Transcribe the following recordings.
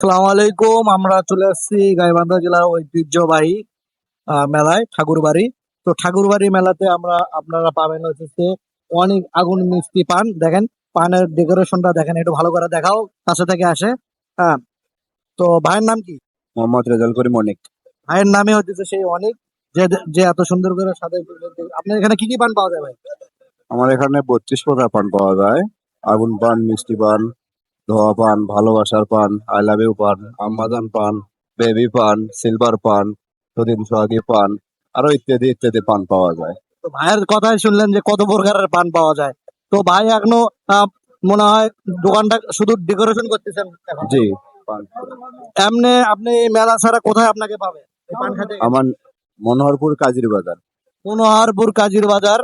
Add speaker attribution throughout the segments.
Speaker 1: সালাম আলাইকুম আমরা চলে আসছি গাইবান্ধা জেলার ঐতিহ্যবাহী মেলায় ঠাকুরবাড়ি। তো ঠাকুরবাড়ি মেলাতে আমরা আপনারা পাবেন হচ্ছে অনেক আগুন মিষ্টি পান। দেখেন পানের ডেকোরেশনটা দেখেন একটু ভালো করে দেখাও কাছে থেকে আসে। হ্যাঁ তো ভাইয়ের নাম কি?
Speaker 2: মোহাম্মদ রেজাল করিম অনেক।
Speaker 1: ভাইয়ের নামে হচ্ছে সেই অনেক যে যে এত সুন্দর করে সাথে আপনার এখানে কি কি পান পাওয়া যায় ভাই?
Speaker 2: আমার এখানে বত্রিশ প্রকার পান পাওয়া যায়। আগুন পান মিষ্টি পান ধোয়া পান ভালোবাসার পান আই লাভ ইউ পান আম্মাজান পান বেবি পান সিলভার পান সদিন সোহাগী পান আরও ইত্যাদি ইত্যাদি পান পাওয়া যায়।
Speaker 1: তো ভাইয়ের কথাই শুনলেন যে কত প্রকারের পান পাওয়া যায়। তো ভাই এখনও মনে হয় দোকানটা শুধু ডেকোরেশন করতেছেন
Speaker 2: জি।
Speaker 1: এমনি আপনি মেলা ছাড়া কোথায় আপনাকে পাবে?
Speaker 2: আমার মনোহরপুর কাজির বাজার।
Speaker 1: মনোহরপুর কাজীর বাজার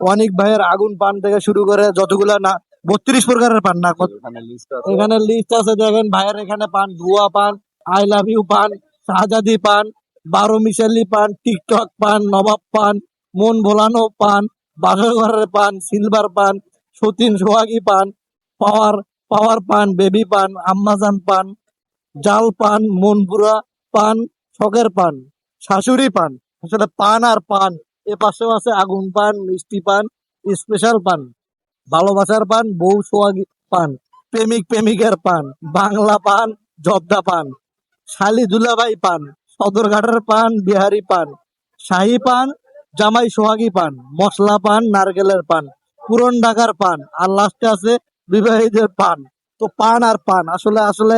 Speaker 1: অনেক ভাইয়ের আগুন পান থেকে শুরু করে যতগুলা না বত্রিশ প্রকারের পান না কত-
Speaker 2: এখানে লিস্ট আছে।
Speaker 1: এখানে লিস্ট আছে দেখেন ভাইয়ের এখানে পান ধুয়া পান আই লাভ ইউ পান শাহজাদি পান বারো মিশালি পান টিকটক পান নবাব পান মন ভোলানো পান বাসর ঘরের পান সিলভার পান সতীন সোহাগী পান পাওয়ার পাওয়ার পান বেবি পান আম্মাজান পান জাল পান মনপুরা পান শখের পান শাশুড়ি পান আসলে পান আর পান এ পাশেও আছে আগুন পান মিষ্টি পান স্পেশাল পান। ভালোবাসার পান, বউ সোহাগী পান, প্রেমিক প্রেমিকের পান, বাংলা পান, জর্দা পান, শালি দুলাভাই পান, সদরঘাটের পান, বিহারি পান, শাহী পান, জামাই সোহাগী পান, মশলা পান, নারকেলের পান, পুরন ঢাকার পান, আর লাস্টে আছে বিবাহীদের পান। তো পান আর পান, আসলে আসলে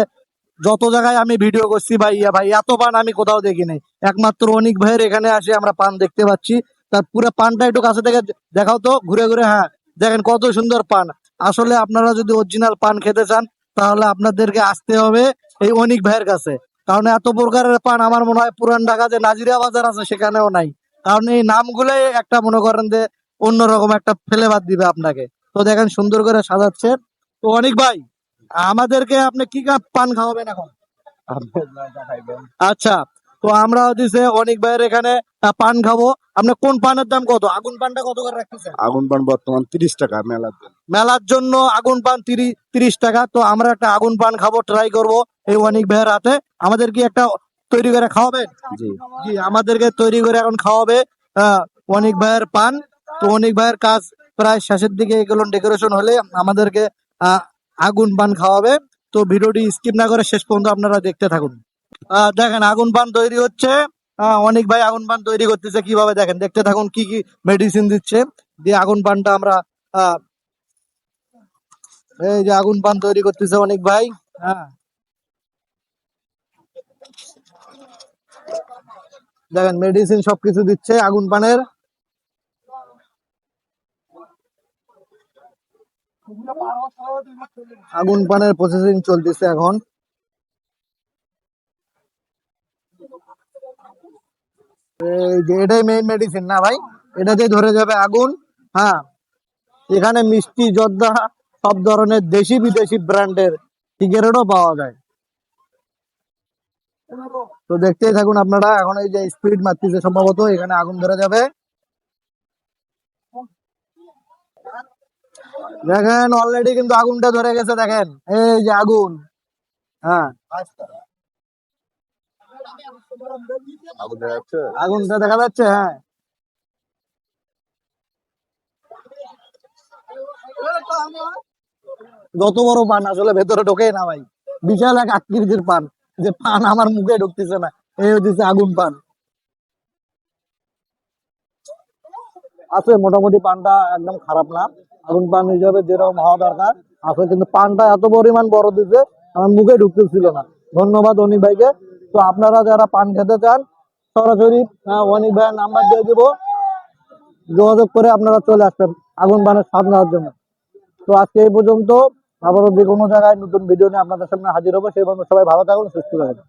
Speaker 1: যত জায়গায় আমি ভিডিও করছি ভাই ইয়া ভাই, এত পান আমি কোথাও দেখি নাই একমাত্র অনেক ভাইয়ের এখানে আসে, আমরা পান দেখতে পাচ্ছি। তার পুরো পানটা একটু কাছে থেকে দেখাও তো, ঘুরে ঘুরে হ্যাঁ দেখেন কত সুন্দর পান। আসলে আপনারা যদি অরিজিনাল পান খেতে চান তাহলে আপনাদেরকে আসতে হবে এই অনিক ভাইয়ের কাছে। কারণ এত প্রকারের পান আমার মনে হয় পুরান ঢাকা যে নাজিরা বাজার আছে সেখানেও নাই। কারণ এই নামগুলোই একটা মনে করেন যে অন্যরকম একটা ফেলেবাদ দিবে আপনাকে। তো দেখেন সুন্দর করে সাজাচ্ছে তো অনিক ভাই আমাদেরকে আপনি কি পান খাওয়াবেন এখন? আচ্ছা তো আমরা হচ্ছে অনেক ভাইয়ের এখানে পান খাব। আপনি কোন পানের দাম কত? আগুন পানটা কত করে রাখতেছেন?
Speaker 2: আগুন পান বর্তমান তিরিশ টাকা মেলার দিন
Speaker 1: মেলার জন্য আগুন পান তিরিশ টাকা। তো আমরা একটা আগুন পান খাব ট্রাই করব এই অনিক ভাইয়ের হাতে। আমাদের কি একটা তৈরি করে খাওয়াবেন?
Speaker 2: জি।
Speaker 1: জি আমাদেরকে তৈরি করে এখন খাওয়াবে অনিক ভাইয়ের পান। তো অনেক ভাইয়ের কাজ প্রায় শেষের দিকে এগুলো ডেকোরেশন হলে আমাদেরকে আহ, আগুন পান খাওয়াবে। তো ভিডিওটি স্কিপ না করে শেষ পর্যন্ত আপনারা দেখতে থাকুন। দেখেন, আগুন পান তৈরি হচ্ছে। অনেক ভাই আগুন পান তৈরি করতেছে কীভাবে দেখেন? দেখতে থাকুন কি কি মেডিসিন দিচ্ছে। দিয়ে আগুন পানটা আমরা এই যে আগুন পান তৈরি করতেছে অনেক ভাই। হ্যাঁ। দেখেন মেডিসিন সবকিছু দিচ্ছে আগুন পানের আগুন পানের প্রসেসিং চলতেছে এখন এই যে এটাই মেইন মেডিসিন না ভাই? এটাতে ধরে যাবে আগুন হ্যাঁ। এখানে মিষ্টি, জর্দা, সব ধরনের দেশি বিদেশি ব্র্যান্ডের সিগারেটও পাওয়া যায়। তো দেখতেই থাকুন আপনারা, এখন এই যে স্পিড মারতেছে সম্ভবত, এখানে আগুন ধরে যাবে। দেখেন অলরেডি কিন্তু আগুনটা ধরে গেছে, দেখেন। এই যে আগুন হ্যাঁ। আগুনটা দেখা যাচ্ছে হ্যাঁ। যত বড় পান, আসলে ভেতরে ঢোকে না ভাই। বিশাল এক আকৃতির পান, যে পান আমার মুখে ঢুকতেছে না, এই হচ্ছে আগুন পান। আছে, মোটামুটি পানটা একদম খারাপ না। আগুন পান হিসাবে যেরকম হওয়া দরকার, আছে, কিন্তু পানটা এত পরিমাণ বড় দিছে, আমার মুখে ঢুকতেছিল না। ধন্যবাদ অনিক ভাইকে। তো আপনারা যারা পান খেতে চান, সরাসরি অনেক ভাইয়ের নাম্বার দিয়ে দিব। যোগাযোগ করে আপনারা চলে আসবেন আগুন বানের স্বাদ নেওয়ার জন্য। তো আজকে এই পর্যন্ত, আবারও যে কোনো জায়গায় নতুন ভিডিও নিয়ে আপনাদের সামনে হাজির হব। সেই পর্যন্ত সবাই ভালো থাকুন, সুস্থ থাকুন।